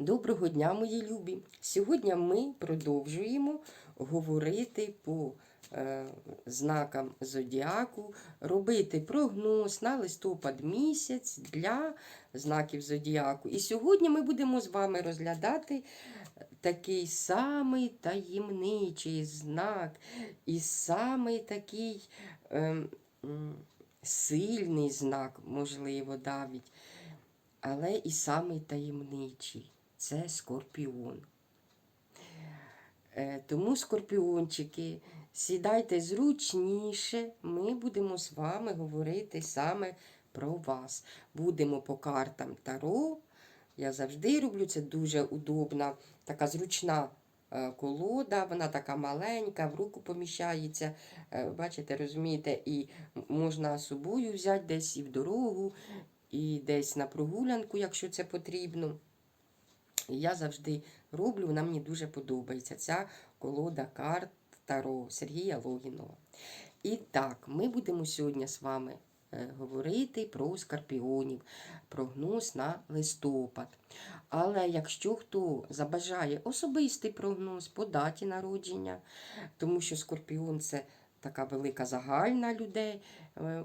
Доброго дня, мої любі! Сьогодні ми продовжуємо говорити по е, знакам зодіаку, робити прогноз на листопад місяць для знаків зодіаку. І сьогодні ми будемо з вами розглядати такий самий таємничий знак і самий такий м, сильний знак, можливо, навіть але і самий таємничий це скорпіон. Е, Тому, скорпіончики, сідайте зручніше, ми будемо з вами говорити саме про вас. Будемо по картам Таро. Я завжди роблю, це дуже удобна, така зручна е, колода, вона така маленька, в руку поміщається. Е, Бачите, розумієте, і можна собою взяти десь і в дорогу, і десь на прогулянку, якщо це потрібно. Я завжди роблю, вона мені дуже подобається. Ця колода карт Таро Сергія Логінова. І так, ми будемо сьогодні з вами е, говорити про скорпіонів, прогноз на листопад. Але якщо хто забажає особистий прогноз по даті народження, тому що скорпіон це така велика загальна людей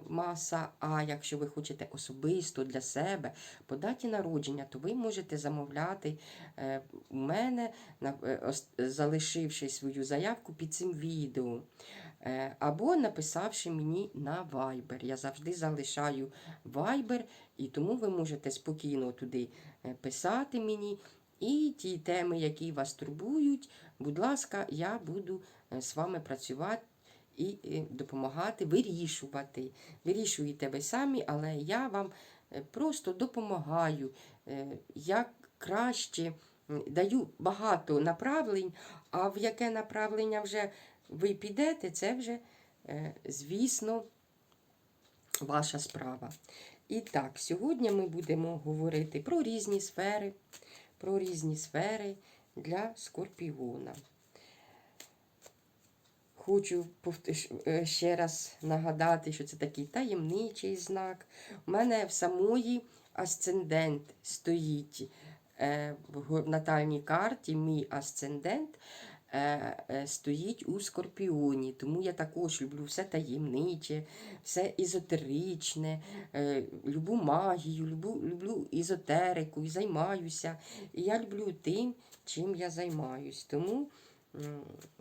маса. А якщо ви хочете особисто для себе по даті народження, то ви можете замовляти е, у мене, е, залишивши свою заявку під цим відео. Е, Або написавши мені на Viber. Я завжди залишаю Viber, і тому ви можете спокійно туди е, писати мені. І ті теми, які вас турбують, будь ласка, я буду е, з вами працювати і допомагати вирішувати. Вирішуєте ви самі, але я вам е, просто допомагаю, е, як краще даю багато направлень, а в яке направлення вже ви підете, це вже, е, звісно, ваша справа. І так, сьогодні ми будемо говорити про різні сфери, про різні сфери для скорпіона. Хочу е, ще раз нагадати, що це такий таємничий знак. У мене в самої асцендент стоїть е, в натальній карті, мій асцендент е, стоїть у скорпіоні. Тому я також люблю все таємниче, все езотеричне, е, люблю магію, люблю, люблю езотерику і займаюся. І я люблю тим, чим я займаюсь. Тому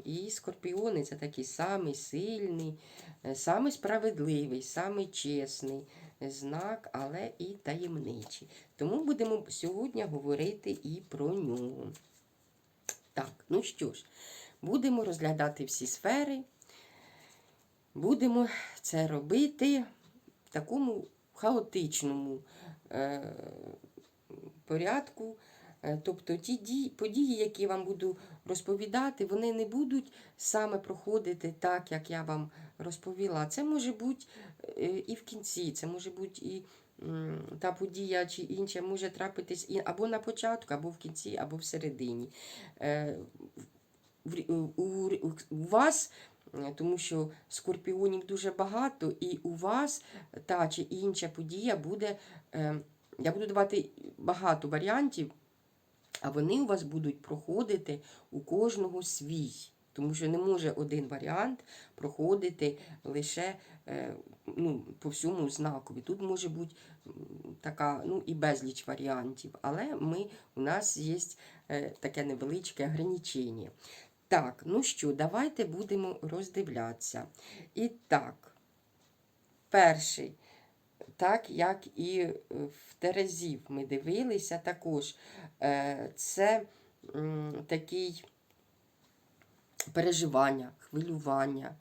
і скорпіони це такий самий сильний, е, самий справедливий, самий чесний знак, але і таємничий. Тому будемо сьогодні говорити і про нього. Так, ну що ж, будемо розглядати всі сфери. Будемо це робити в такому хаотичному е, порядку. Е, Тобто ті дії, події, які я вам буду розповідати, вони не будуть саме проходити так, як я вам розповіла. Це може бути е, і в кінці, це може бути і та подія чи інша може трапитись або на початку, або в кінці, або всередині. Е, у, вас, тому що скорпіонів дуже багато, і у вас та чи інша подія буде. Я буду давати багато варіантів, а вони у вас будуть проходити у кожного свій. Тому що не може один варіант проходити лише е, ну, по всьому знакові. Тут може бути така, ну і безліч варіантів, але ми, у нас є е, таке невеличке ограничення. Так, ну що, давайте будемо роздивлятися. І так, перший, так як і е, в Терезів ми дивилися також, це м, такий переживання, хвилювання,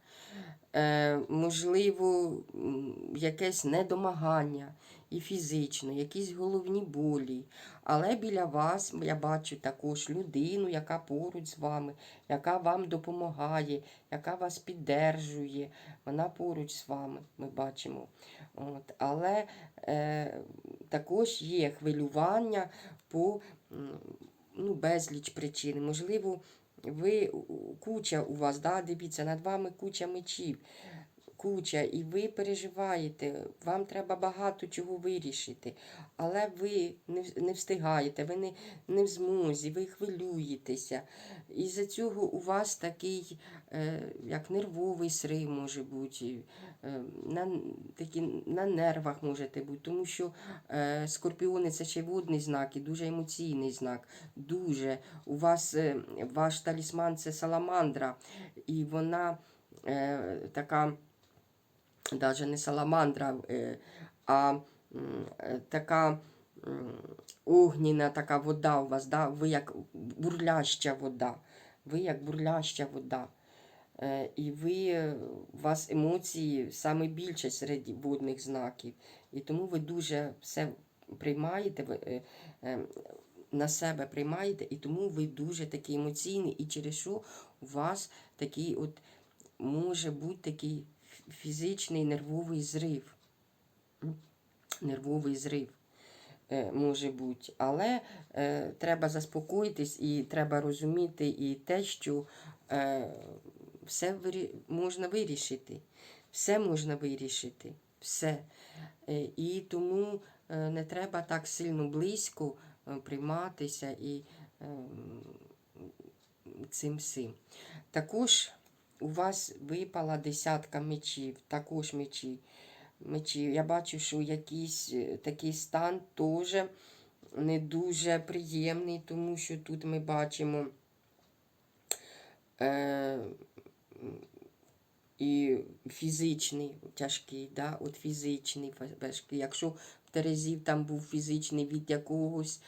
е, можливо, якесь недомагання і фізично, якісь головні болі. Але біля вас я бачу також людину, яка поруч з вами, яка вам допомагає, яка вас піддержує. Вона поруч з вами, ми бачимо. От. Але е, також є хвилювання по ну, безліч причин. Можливо, ви куча у вас, да, дивіться, над вами куча мечів. Куча, і ви переживаєте, вам треба багато чого вирішити, але ви не, встигаєте, ви не, не в змозі, ви хвилюєтеся. І за цього у вас такий, е, як нервовий срив може бути, е, на, такі, на нервах можете бути, тому що е, скорпіони це ще водний знак і дуже емоційний знак. Дуже. У вас е, ваш талісман це саламандра, і вона е, така, навіть не саламандра, е, а е, така м, огніна така вода у вас, да? ви як бурляща вода. Ви як бурляща вода. Е, І ви, е, у вас емоції саме більше серед водних знаків. І тому ви дуже все приймаєте, е, на себе приймаєте, і тому ви дуже такий емоційний, і через що у вас такий от може бути такий фізичний нервовий зрив. Нервовий зрив е, може бути. Але е, треба заспокоїтись і треба розуміти і те, що е, все вирі... можна вирішити. Все можна вирішити. Все. Е, і тому е, не треба так сильно близько е, прийматися і е, цим всім. Також у вас випала десятка мечів, також мечі. мечі. Я бачу, що якийсь е, такий стан теж не дуже приємний, тому що тут ми бачимо е, і фізичний тяжкий, да? от фізичний. Якщо в Терезів там був фізичний від якогось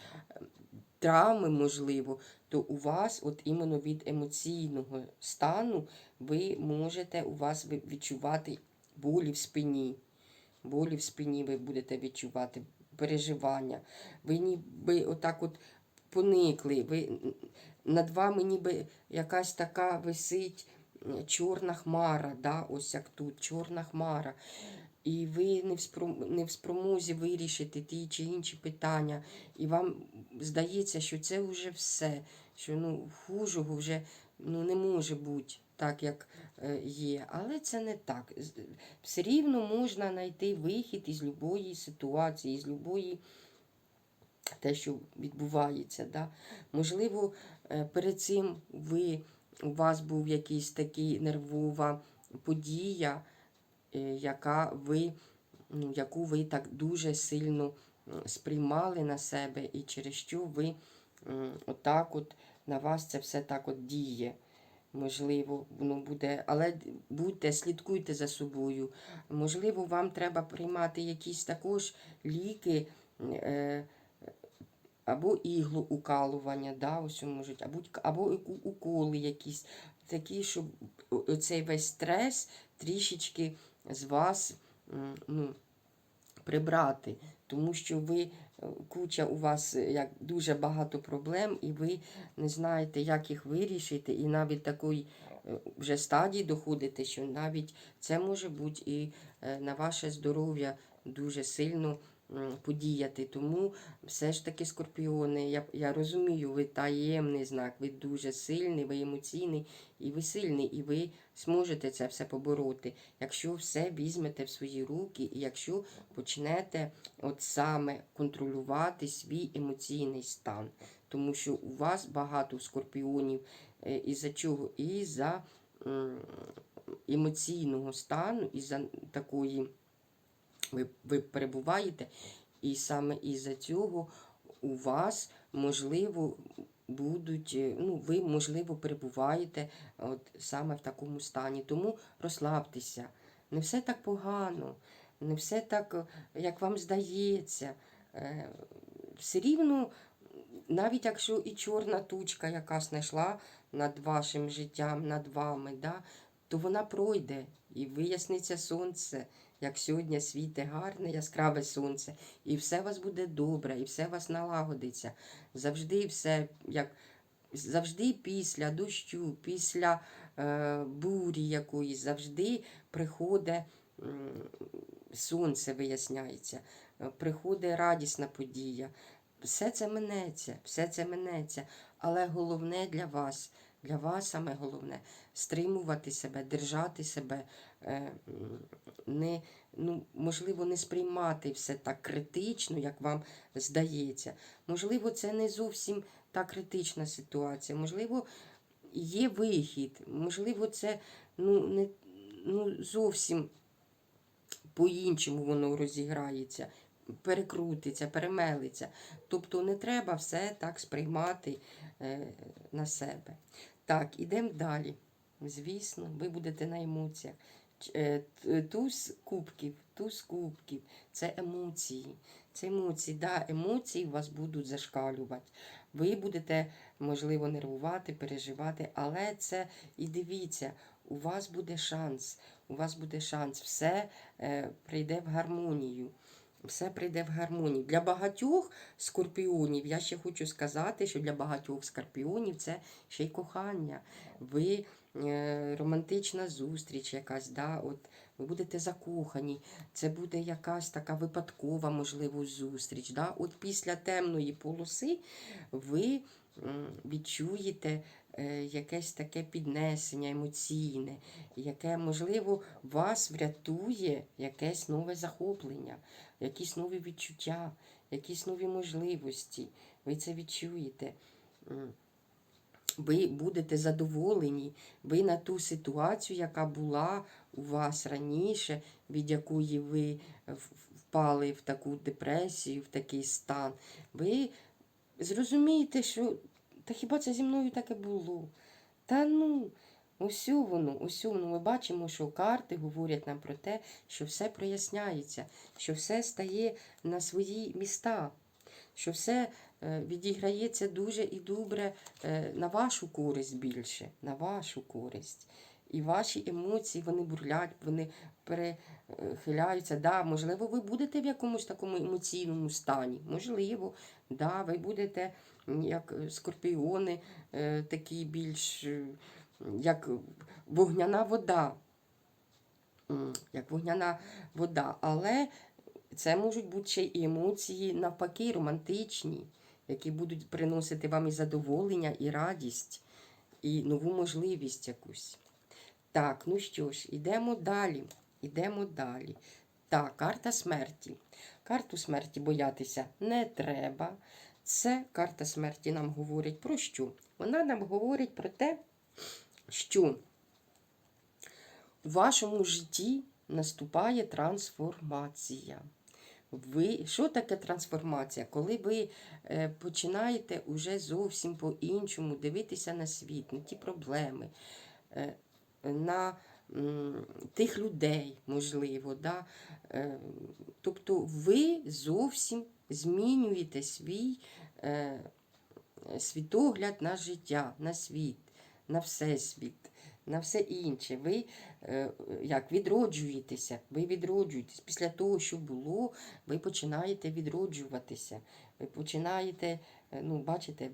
травми, можливо, то у вас, от іменно від емоційного стану, ви можете у вас відчувати болі в спині. Болі в спині ви будете відчувати, переживання. Ви ніби отак от поникли. Ви, над вами ніби якась така висить чорна хмара, да? ось як тут, чорна хмара. І ви не в, спромозі вирішити ті чи інші питання. І вам здається, що це вже все, що ну, хужого вже ну, не може бути так, як е, є. Але це не так. Все рівно можна знайти вихід із будь-якої ситуації, з будь-якої те, що відбувається. Да? Можливо, е, перед цим ви, у вас був якийсь такий нервова подія, яка ви, яку ви так дуже сильно сприймали на себе, і через що ви отак от на вас це все так от діє. Можливо, воно буде, але будьте, слідкуйте за собою. Можливо, вам треба приймати якісь також ліки. Е, або іглу укалування, да, ось можуть, або, або уколи якісь, такі, щоб цей весь стрес трішечки з вас ну, прибрати. Тому що ви, е, куча у вас е, як дуже багато проблем, і ви не знаєте, як їх вирішити, і навіть такої е, вже стадії доходите, що навіть це може бути і на ваше здоров'я дуже сильно подіяти. Тому все ж таки, скорпіони, я, я розумію, ви таємний знак, ви дуже сильний, ви емоційний, і ви сильний, і ви зможете це все побороти, якщо все візьмете в свої руки, і якщо почнете от саме контролювати свій емоційний стан. Тому що у вас багато скорпіонів, е, із-за чого? Із-за емоційного стану, із-за такої ви, ви перебуваєте, і саме із-за цього у вас, можливо, будуть, е, ну, ви, можливо, перебуваєте от саме в такому стані. Тому розслабтеся. Не все так погано, не все так, е, як вам здається. Е, Все рівно, навіть якщо і чорна тучка якась знайшла над вашим життям, над вами, да, то вона пройде і виясниться сонце, як сьогодні світе гарне, яскраве сонце, і все у вас буде добре, і все у вас налагодиться. Завжди все, як завжди після дощу, після е, бурі якоїсь, завжди приходить м, сонце, виясняється, е, приходить радісна подія. Все це минеться, все це минеться. Але головне для вас Для вас саме головне стримувати себе, держати себе, е, не, ну, можливо, не сприймати все так критично, як вам здається. Можливо, це не зовсім та критична ситуація. Можливо, є вихід. Можливо, це ну, не ну, зовсім по-іншому воно розіграється, перекрутиться, перемелиться. Тобто не треба все так сприймати е, на себе. Так, ідемо далі. Звісно, ви будете на емоціях. Е, т- Туз кубків, туз кубків це емоції. Це емоції, да, емоції вас будуть зашкалювати. Ви будете, можливо, нервувати, переживати, але це і дивіться, у вас буде шанс. У вас буде шанс, все е, прийде в гармонію. Все прийде в гармонію. Для багатьох скорпіонів, я ще хочу сказати, що для багатьох скорпіонів це ще й кохання. Ви е, романтична зустріч якась, да, от, ви будете закохані. Це буде якась така випадкова, можливо, зустріч. Да? От після темної полоси ви відчуєте якесь таке піднесення емоційне, яке, можливо, вас врятує якесь нове захоплення, якісь нові відчуття, якісь нові можливості. Ви це відчуєте. Ви будете задоволені, ви на ту ситуацію, яка була у вас раніше, від якої ви впали в таку депресію, в такий стан. Ви зрозумієте, що та хіба це зі мною таке було? Та ну, ось воно, ось воно. Ми бачимо, що карти говорять нам про те, що все проясняється, що все стає на свої міста, що все е, відіграється дуже і добре е, на вашу користь більше, на вашу користь. І ваші емоції вони бурлять, вони перехиляються. Да, можливо, ви будете в якомусь такому емоційному стані. Можливо, да, ви будете як е, скорпіони, е, такі більш е, як вогняна вода. Як вогняна вода. Але це можуть бути ще і емоції навпаки, романтичні, які будуть приносити вам і задоволення, і радість, і нову можливість якусь. Так, ну що ж, ідемо далі. Ідемо далі. Так, карта смерті. Карту смерті боятися не треба. Це карта смерті нам говорить про що? Вона нам говорить про те, що у вашому житті наступає трансформація. Ви, що таке трансформація? Коли ви е, починаєте уже зовсім по-іншому дивитися на світ, на ті проблеми, е, на тих людей, можливо. Да? Е, тобто ви зовсім змінюєте свій е, світогляд на життя, на світ, на всесвіт, на все інше. Ви е, як відроджуєтеся, ви відроджуєтесь. Після того, що було, ви починаєте відроджуватися. Ви починаєте, ну, бачите,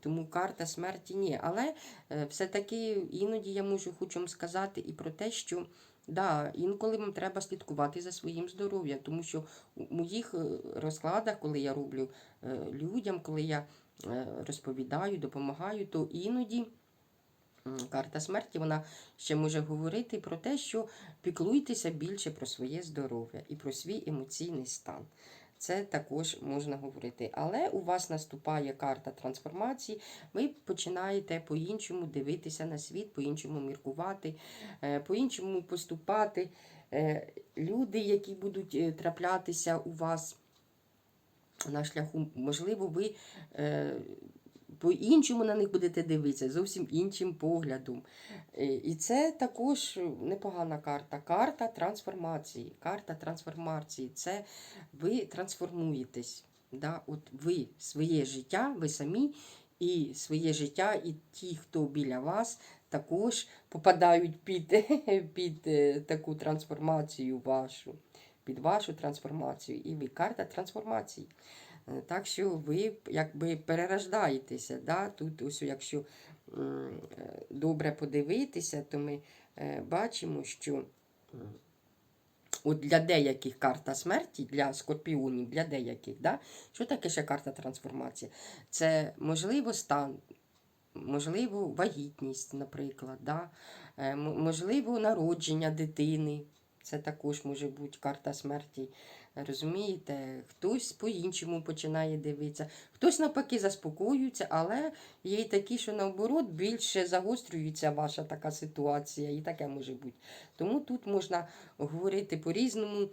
тому карта смерті ні. Але е, все-таки іноді я можу хочу сказати і про те, що да, інколи вам треба слідкувати за своїм здоров'ям, тому що у моїх е, розкладах, коли я роблю е, людям, коли я е, розповідаю, допомагаю, то іноді. Карта смерті вона ще може говорити про те, що піклуйтеся більше про своє здоров'я і про свій емоційний стан. Це також можна говорити. Але у вас наступає карта трансформації, ви починаєте по-іншому дивитися на світ, по-іншому міркувати, е, по-іншому поступати. Е, Люди, які будуть е, траплятися у вас на шляху, можливо, ви по-іншому на них будете дивитися, зовсім іншим поглядом. Е, І це також непогана карта. Карта трансформації. Карта трансформації. Це ви трансформуєтесь. Да? От ви своє життя, ви самі, і своє життя, і ті, хто біля вас, також попадають під, під е, таку трансформацію вашу. Під вашу трансформацію. І ви карта трансформації. Е, Так що ви якби перерождаєтеся. Да? Тут, ось, якщо е, добре подивитися, то ми е, бачимо, що от для деяких карта смерті, для скорпіонів, для деяких, да? що таке ще карта трансформації? Це можливо стан можливо, вагітність, наприклад, да? Можливо, народження дитини. Це також може бути карта смерті. Розумієте, хтось по-іншому починає дивитися, хтось навпаки заспокоюється, але є й такі, що наоборот більше загострюється ваша така ситуація, і таке може бути. Тому тут можна говорити по-різному.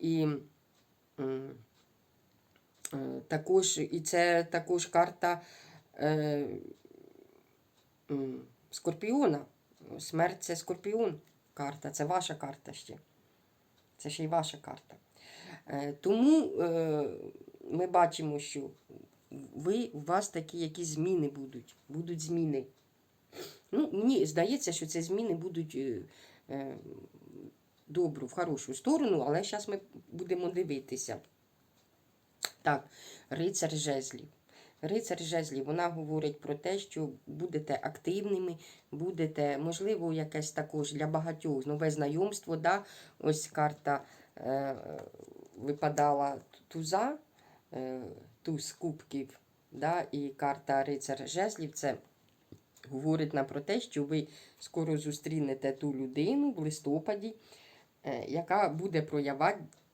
І е, також, і це також карта е, Скорпіона. Смерть це Скорпіон карта, це ваша карта ще. Це ще й ваша карта. Е, Тому е, ми бачимо, що ви, у вас такі якісь зміни будуть. Будуть зміни. Ну, мені здається, що ці зміни будуть е, добру, в хорошу сторону, але зараз ми будемо дивитися. Так, рицар жезлів. Рицар жезлів, вона говорить про те, що будете активними, будете, можливо, якесь також для багатьох нове знайомство. Да? Ось карта випадала туза, е, туз кубків, да? і карта рицар жезлів. Це говорить нам про те, що ви скоро зустрінете ту людину в листопаді, е, яка буде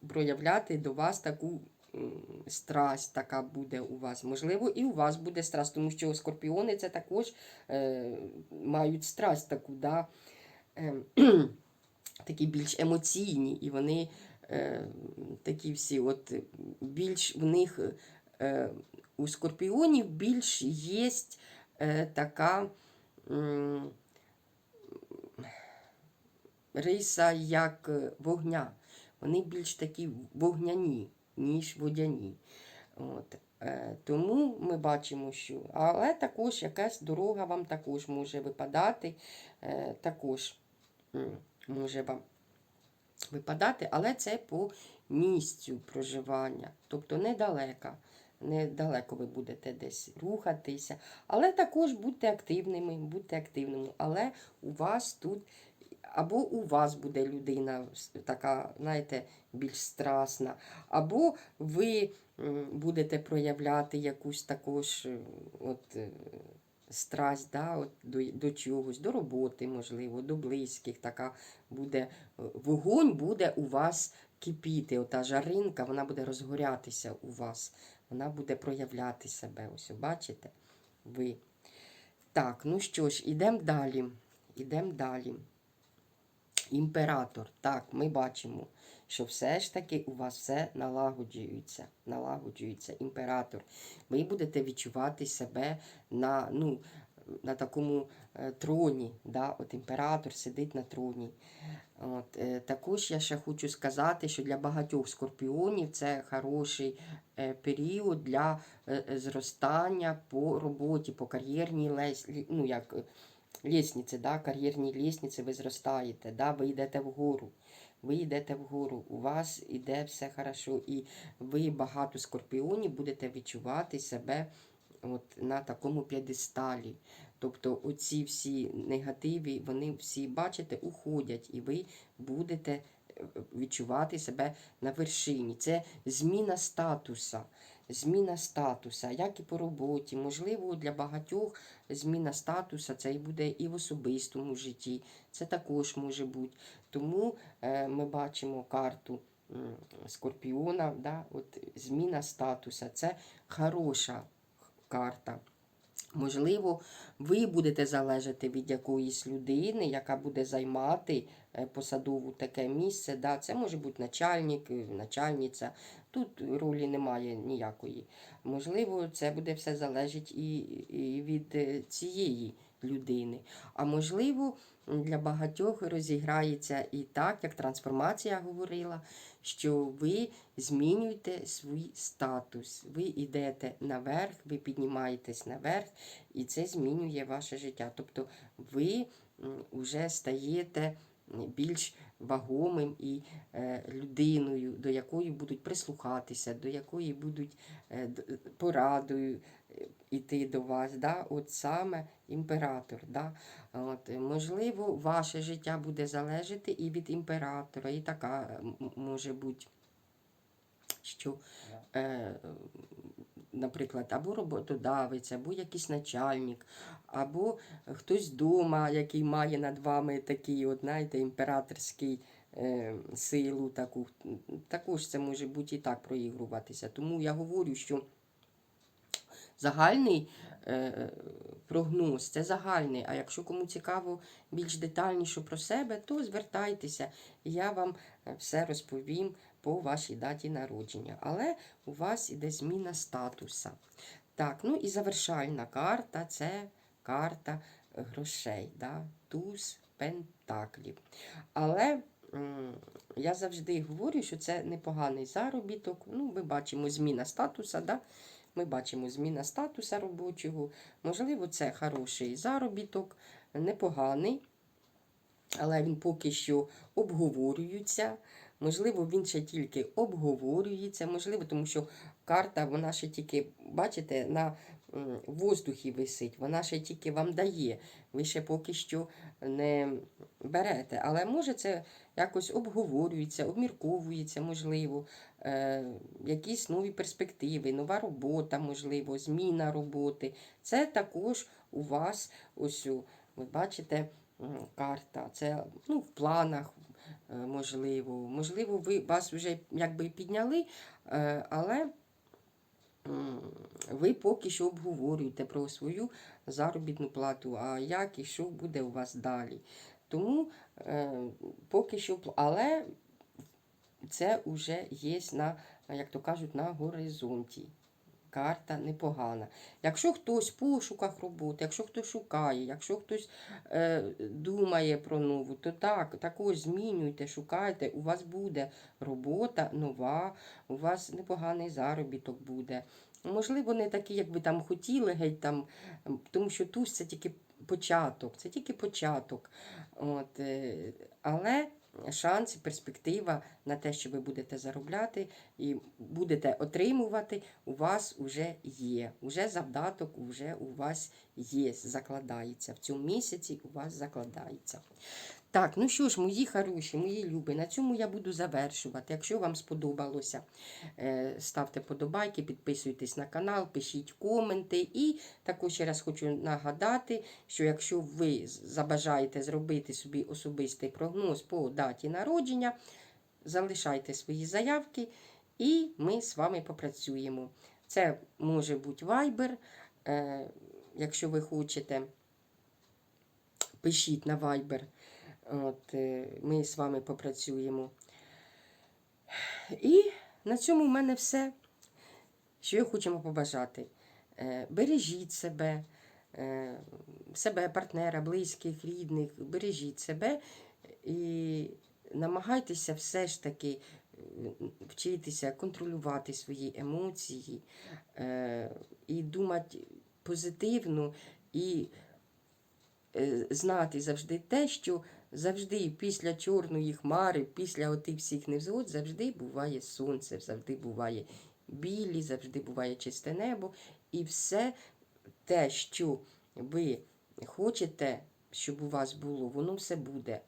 проявляти до вас таку страсть, така буде у вас. Можливо, і у вас буде страсть, тому що скорпіони це також е, мають страсть таку, да? е, такі більш емоційні, і вони такі всі, от більш в них е, у скорпіонів більш є е, така. риса як е, вогня. Вони більш такі вогняні, ніж водяні. От. Е, тому ми бачимо, що. Але також якась дорога вам також може випадати, е, також може вам випадати, але це по місцю проживання, тобто недалеко. Недалеко ви будете десь рухатися, але також будьте активними, будьте активними. Але у вас тут або у вас буде людина така, знаєте, більш страсна, або ви будете проявляти якусь також е, от, е, страсть да, от, до, до чогось, до роботи, можливо, до близьких. Така буде е, вогонь буде у вас кипіти. Ота жаринка, вона буде розгорятися у вас, вона буде проявляти себе. Ось, бачите? Ви. Так, ну що ж, ідемо далі. Ідемо далі. Імператор. Так, ми бачимо, що все ж таки у вас все налагоджується. Налагоджується імператор. Ви будете відчувати себе на, ну, на такому е, троні. Да? От імператор сидить на троні. От, е, також я ще хочу сказати, що для багатьох скорпіонів це хороший е, період для зростання по роботі, по кар'єрній лес, лі- ну, як, лестниці, да? кар'єрній лестниці ви зростаєте, да? ви йдете вгору. Ви йдете вгору, у вас іде все хорошо, і ви багато скорпіонів будете відчувати себе от на такому п'єдесталі. Тобто оці всі негативи, вони всі, бачите, уходять, і ви будете е, відчувати себе на вершині. Це зміна статуса. Зміна статуса, як і по роботі. Можливо, для багатьох зміна статуса це і буде і в особистому житті. Це також може бути. Тому е, ми бачимо карту Скорпіона, да, от, зміна статуса. Це хороша карта. Можливо, ви будете залежати від якоїсь людини, яка буде займати е, посадову таке місце. Да, Це може бути начальник, е, начальниця. Тут ролі немає ніякої. Можливо, це буде все залежить і, від е, цієї людини. А можливо, для багатьох розіграється і так, як трансформація говорила, що ви змінюєте свій статус. Ви йдете наверх, ви піднімаєтесь наверх, і це змінює ваше життя. Тобто ви вже стаєте більш вагомим і е, людиною, до якої будуть прислухатися, до якої будуть е, порадою е, іти до вас. Да? От саме імператор. Да? От, е, можливо, ваше життя буде залежати і від імператора, і така може бути, що е, наприклад, або роботодавець, або якийсь начальник, або хтось вдома, який має над вами такий, от, знаєте, імператорський е, силу таку. Також це може бути і так проігруватися. Тому я говорю, що загальний е, прогноз це загальний. А якщо кому цікаво більш детальніше про себе, то звертайтеся, я вам е, все розповім по вашій даті народження. Але у вас іде зміна статуса. Так, ну і завершальна карта це карта грошей. Да? Туз пентаклів. Але я завжди говорю, що це непоганий заробіток. Ну, ми бачимо зміна статуса. Да? Ми бачимо зміна статуса робочого. Можливо, це хороший заробіток, непоганий, але він поки що обговорюється. Можливо, він ще тільки обговорюється, можливо, тому що карта, вона ще тільки, бачите, на воздухі висить, вона ще тільки вам дає. Ви ще поки що не берете. Але може це якось обговорюється, обмірковується, можливо, е, якісь нові перспективи, нова робота, можливо, зміна роботи. Це також у вас ось, ви бачите, карта. Це ну, в планах, можливо. Можливо, ви вас вже якби підняли, е, але ви поки що обговорюєте про свою заробітну плату, а як і що буде у вас далі. Тому е, поки що, але це вже є на, як то кажуть, на горизонті. Карта непогана. Якщо хтось в пошуках роботи, якщо хтось шукає, якщо хтось е, думає про нову, то так, також змінюйте, шукайте, у вас буде робота нова, у вас непоганий заробіток буде. Можливо, не такий, як ви там хотіли, геть там, тому що туз це тільки початок, це тільки початок. От, е, але шанс, перспектива на те, що ви будете заробляти і будете отримувати, у вас вже є. Уже завдаток вже у вас є, закладається. В цьому місяці у вас закладається. Так, ну що ж, мої хороші, мої любі, на цьому я буду завершувати. Якщо вам сподобалося, е, ставте подобайки, підписуйтесь на канал, пишіть коменти. І також ще раз хочу нагадати, що якщо ви забажаєте зробити собі особистий прогноз по даті народження, залишайте свої заявки, і ми з вами попрацюємо. Це може бути Viber, е, якщо ви хочете, пишіть на Viber. От, е, ми з вами попрацюємо. І на цьому в мене все. Що я хочу побажати. Е, Бережіть себе, е, себе, партнера, близьких, рідних, бережіть себе і намагайтеся все ж таки вчитися контролювати свої емоції і думати позитивно і знати завжди те, що завжди після чорної хмари, після отих всіх невзгод, завжди буває сонце, завжди буває білі, завжди буває чисте небо. І все те, що ви хочете, щоб у вас було, воно все буде.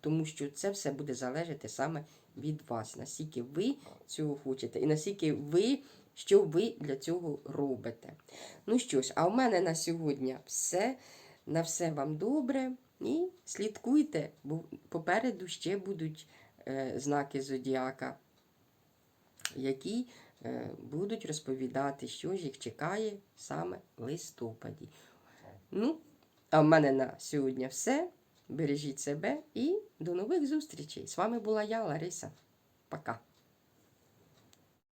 Тому що це все буде залежати саме від вас, наскільки ви цього хочете, і наскільки ви, що ви для цього робите. Ну що ж, а в мене на сьогодні все. На все вам добре. І слідкуйте, бо попереду ще будуть е, знаки зодіака, які е, будуть розповідати, що ж їх чекає саме в листопаді. Ну, а в мене на сьогодні все. Бережіть себе і до нових зустрічей. З вами була я, Лариса. Пока.